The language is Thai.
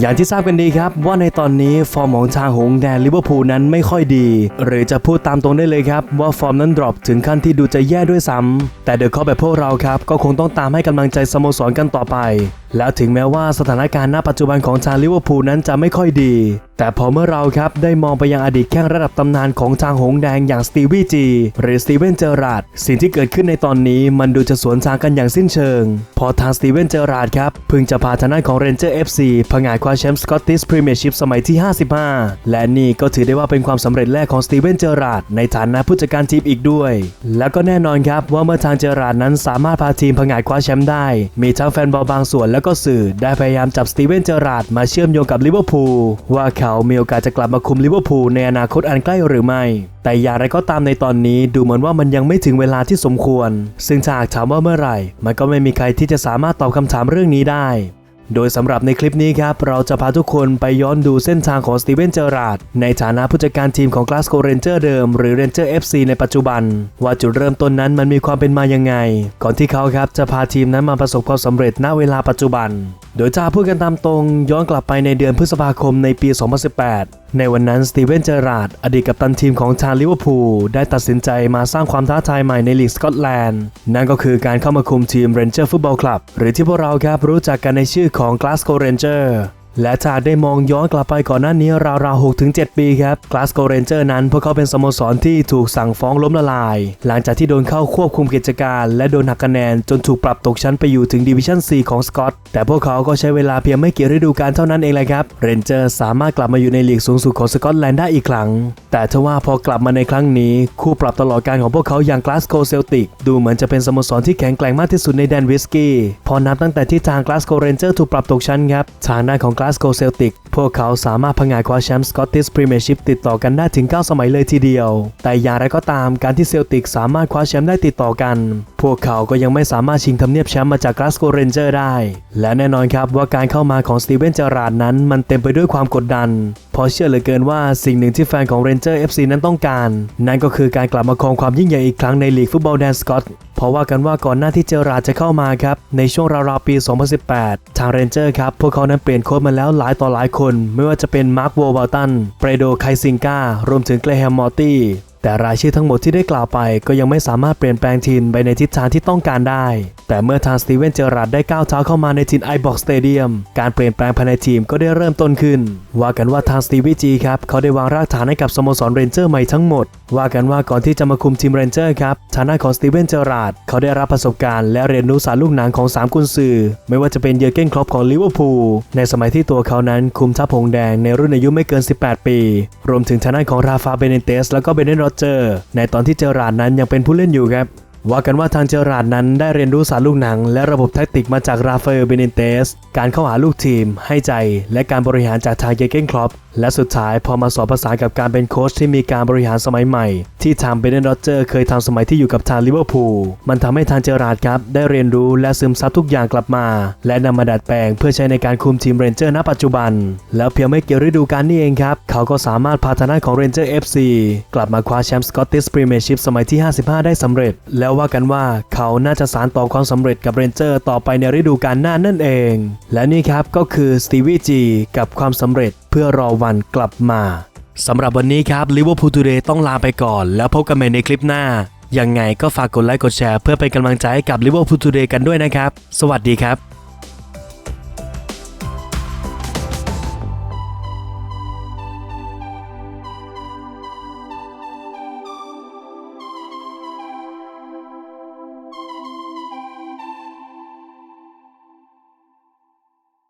อย่างที่ทราบกันดีครับว่าในตอนนี้ฟอร์มของทางหงแดนลิเวอร์พูลนั้นไม่ค่อยดี หรือจะพูดตามตรงได้เลยครับ ว่าฟอร์มนั้นดรอปถึงขั้นที่ดูจะแย่ด้วยซ้ำแต่เดอะคอแบบพวกเราครับ ก็คงต้องตามให้กำลังใจสโมสรกันต่อไป แล้วถึงแม้ว่าสถานการณ์ณปัจจุบันของทางลิเวอร์พูลนั้นจะไม่ค่อยดี แต่พอเมื่อเราครับได้มองไปยังอดีตแข้งระดับตำนานของทางหงแดงอย่างสตีวีจีหรือสตีเวนเจอราร์ดสิ่งที่เกิดขึ้นในตอนนี้มันดูจะสวนทางกันอย่างสิ้นเชิง พอทางสตีเวนเจอราร์ดครับเพิ่งจะพาทางด้านของเรนเจอร์เอฟซีผงาดคว้าแชมป์สกอตติชพรีเมียร์ชิพสมัยที่ 55 และนี่ก็ถือได้ว่าเป็นความสำเร็จแรกของสตีเวนเจอราร์ดในฐานะผู้จัดการทีมอีกด้วย แล้วก็แน่นอนครับว่าเมื่อทางเจอราร์ดนั้นสามารถพาทีมผงาดคว้าแชมป์ได้ มีทั้งแฟนบอลบางส่วนแล้วก็สื่อได้พยายามจับสตีเวนเจอราร์ดมาเชื่อมโยงกับลิเวอร์พูลว่าเขามีโอกาสจะกลับมาคุมลิเวอร์พูลในอนาคตอันใกล้หรือไม่ แต่อย่างไรก็ตามในตอนนี้ดูเหมือนว่ามันยังไม่ถึงเวลาที่สมควร ซึ่งถ้าหากถามว่าเมื่อไหร่ มันก็ไม่มีใครที่จะสามารถตอบคำถามเรื่องนี้ได้ โดยสำหรับในคลิปนี้ครับ เราจะพาทุกคนไปย้อนดูเส้นทางของสตีเวนเจอราดในฐานะผู้จัดการทีมของ Glasgow Ranger เดิม หรือ Ranger FC ในปัจจุบัน ว่าจุดเริ่มต้นนั้นมันมีความเป็นมายังไง ก่อนที่เขาครับจะพาทีมนั้นมาประสบความสำเร็จณเวลาปัจจุบันโดยจะพูดกันตามตรงย้อนกลับไปในเดือนพฤษภาคมในปี 2018 ในวันนั้นสตีเวนเจอราร์ดอดีตกัปตันทีมของชาลิเวอร์พูลได้ตัดสินใจมาสร้างความท้าทายใหม่ในลีกสกอตแลนด์ นั่นก็คือการเข้ามาคุมทีมเรนเจอร์ฟุตบอลคลับหรือที่พวกเราครับรู้จักกันในชื่อของ Glasgow Ranger และถ้าได้มองย้อนกลับไปก่อนหน้านี้ราวๆ6-7ปีครับ Glasgow Ranger นั้นพวกเขาเป็นสโมสรที่ถูกสั่งฟ้องล้มละลาย หลังจากที่โดนเข้าควบคุมกิจการ และโดนหักคะแนนจนถูกปรับตกชั้นไปอยู่ถึงดิวิชั่น 4 ของสกอต แต่พวกเขาก็ใช้เวลาเพียงไม่กี่ฤดูกาลเท่านั้นเองแหละครับ Ranger สามารถกลับมาอยู่ในลีกสูงสุดของสกอตแลนด์ได้อีกครั้ง แต่ทว่าพอกลับมาในครั้งนี้ คู่ปรับตลอดการของพวกเขาอย่าง Glasgow Celtic ดูเหมือนจะเป็นสโมสรที่แข็งแกร่งมากที่สุดในแดนวิสกี้พอนับตั้งแต่ที่ทาง Glasgow Ranger ถูกปรับตกชั้นครับทางด้านของ Glasgow Celtic พวกเขาสามารถผงาดคว้าแชมป์สกอตติชพรีเมียร์ชิพติดต่อกันได้ถึง 9 สมัยเลยทีเดียว แต่อย่างไรก็ตามการที่เซลติกสามารถคว้าแชมป์ได้ติดต่อกัน พวกเขาก็ยังไม่สามารถชิงทำเนียบแชมป์มาจาก Glasgow Ranger ได้ และแน่นอนครับว่าการเข้ามาของสตีเวนเจอราร์ดนั้นมันเต็มไปด้วยความกดดัน เพราะเชื่อเหลือเกินว่าสิ่งหนึ่งที่แฟนของ Ranger FC นั้นต้องการ นั่นก็คือการกลับมาครองความยิ่งใหญ่อีกครั้งในลีกฟุตบอลแดนสกอต ราะว่ากันว่าก่อนหน้าที่เจอราร์ดจะเข้ามาครับ ในช่วงราวๆปี 2018 ทางเรนเจอร์ครับ พวกเขานั้นเปลี่ยนโค้ชมาแล้วหลายต่อหลายคน ไม่ว่าจะเป็นมาร์คโวลตันเปโดไคซิงการวมถึงเกรแฮมมอร์ตี้ แต่รายชื่อทั้งหมดที่ได้กล่าวไปก็ยังไม่สามารถเปลี่ยนแปลงทีมไปในทิศทางที่ต้องการได้ แต่เมื่อทางสตีเวนเจอราร์ดได้ก้าวเท้าเข้ามาในทีมไอบ็อกสเตเดียมการเปลี่ยนแปลงภายในทีมก็ได้เริ่มต้นขึ้น ว่ากันว่าทางสตีวีจีครับเขาได้วางรากฐานให้กับสโมสรเรนเจอร์ใหม่ทั้งหมด ว่ากันว่าก่อนที่จะมาคุมทีมเรนเจอร์ครับทางด้าของสตีเวนเจอราร์ดเขาได้รับประสบการณ์และเรียนรู้สารลูกหนังของสามกุนซือไม่ว่าจะเป็นเยอร์เกนครอปของลิเวอร์พูลในสมัยที่ตัวเขานั้นคุมทัพหงแดงในรุ่นอายุไม่เกิน 18 ปี รวมถึงทางด้านของราฟาเบเนเตส แล้วก็เบเนโรเจอร์ ในตอนที่เจอราร์ดนั้นยังเป็นผู้เล่นอยู่ครับ ว่ากันว่าทางเจอราร์ดนั้นได้เรียนรู้สารลูกหนัง และระบบแทคติกมาจากราฟาเอลเบเนเตส การเข้าหาลูกทีม ให้ใจ และการบริหารจากทางเยเกนครอป และสุดท้ายพอมาสอบภาษากับการเป็นโค้ชที่มีการบริหารสมัยใหม่ ที่ทางเบเนนโรเจอร์เคยทำสมัยที่อยู่กับทางลิเวอร์พูลมันทำให้ทางเจอราร์ดครับ ได้เรียนรู้และซึมซับทุกอย่างกลับมา และนำมาดัดแปลงเพื่อใช้ในการคุมทีมเรนเจอร์ณปัจจุบัน แล้วเพียงไม่เกี่ฤดูกาลนี้เองครับ เขาก็สามารถพาทางด้านของเรนเจอร์ FC กลับมาคว้าแชมป์สกอตติชพรีเมียร์ชิพสมัยที่ 55 ได้สำเร็จ แล้วว่ากันว่าเขาน่าจะสานต่อความสำเร็จกับเรนเจอร์ต่อไปในฤดูกาลหน้านั่นเอง และนี่ครับก็คือสตีวีจีกับความสำเร็จ เพื่อรอวันกลับมาสำหรับวันนี้ครับลิเวอร์พูลทูเดย์ต้องลาไปก่อน แล้วพบกันใหม่ในคลิปหน้า ยังไงก็ฝากกดไลค์กดแชร์เพื่อเป็นกำลังใจให้กับลิเวอร์พูลทูเดย์กันด้วยนะครับ สวัสดีครับ